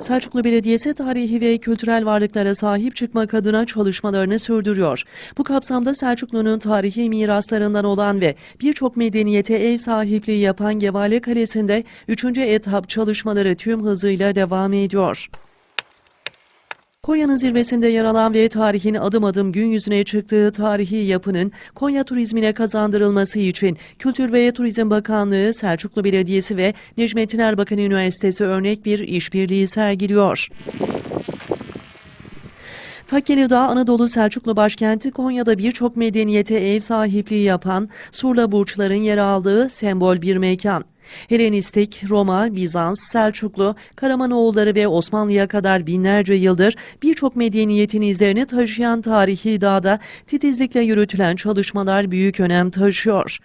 Selçuklu Belediyesi tarihi ve kültürel varlıklara sahip çıkmak adına çalışmalarını sürdürüyor. Bu kapsamda Selçuklu'nun tarihi miraslarından olan ve birçok medeniyete ev sahipliği yapan Gevale Kalesi'nde 3. etap çalışmaları tüm hızıyla devam ediyor. Konya'nın zirvesinde yer alan ve tarihin adım adım gün yüzüne çıktığı tarihi yapının Konya turizmine kazandırılması için Kültür ve Turizm Bakanlığı, Selçuklu Belediyesi ve Necmettin Erbakan Üniversitesi örnek bir işbirliği sergiliyor. Takkeli Dağ, Anadolu Selçuklu başkenti Konya'da birçok medeniyete ev sahipliği yapan Surla Burçların yer aldığı sembol bir mekan. Helenistik, Roma, Bizans, Selçuklu, Karamanoğulları ve Osmanlı'ya kadar binlerce yıldır birçok medeniyetin izlerini taşıyan tarihi dağda titizlikle yürütülen çalışmalar büyük önem taşıyor.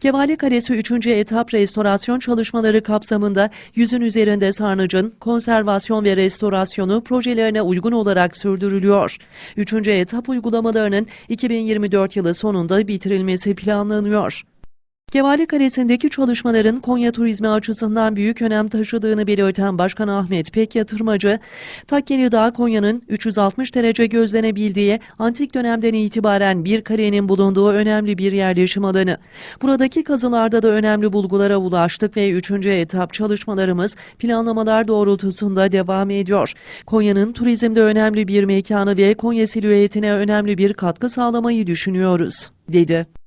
Gevale Kalesi 3. etap restorasyon çalışmaları kapsamında yüzün üzerinde sarnıcın konservasyon ve restorasyonu projelerine uygun olarak sürdürülüyor. 3. etap uygulamalarının 2024 yılı sonunda bitirilmesi planlanıyor. Gevale Kalesi'ndeki çalışmaların Konya turizmi açısından büyük önem taşıdığını belirten Başkan Ahmet Pek Yatırmacı, Takkeli Dağ Konya'nın 360 derece gözlenebildiği antik dönemden itibaren bir kalenin bulunduğu önemli bir yerleşim alanı. Buradaki kazılarda da önemli bulgulara ulaştık ve 3. etap çalışmalarımız planlamalar doğrultusunda devam ediyor. Konya'nın turizmde önemli bir mekanı ve Konya silüetine önemli bir katkı sağlamayı düşünüyoruz, dedi.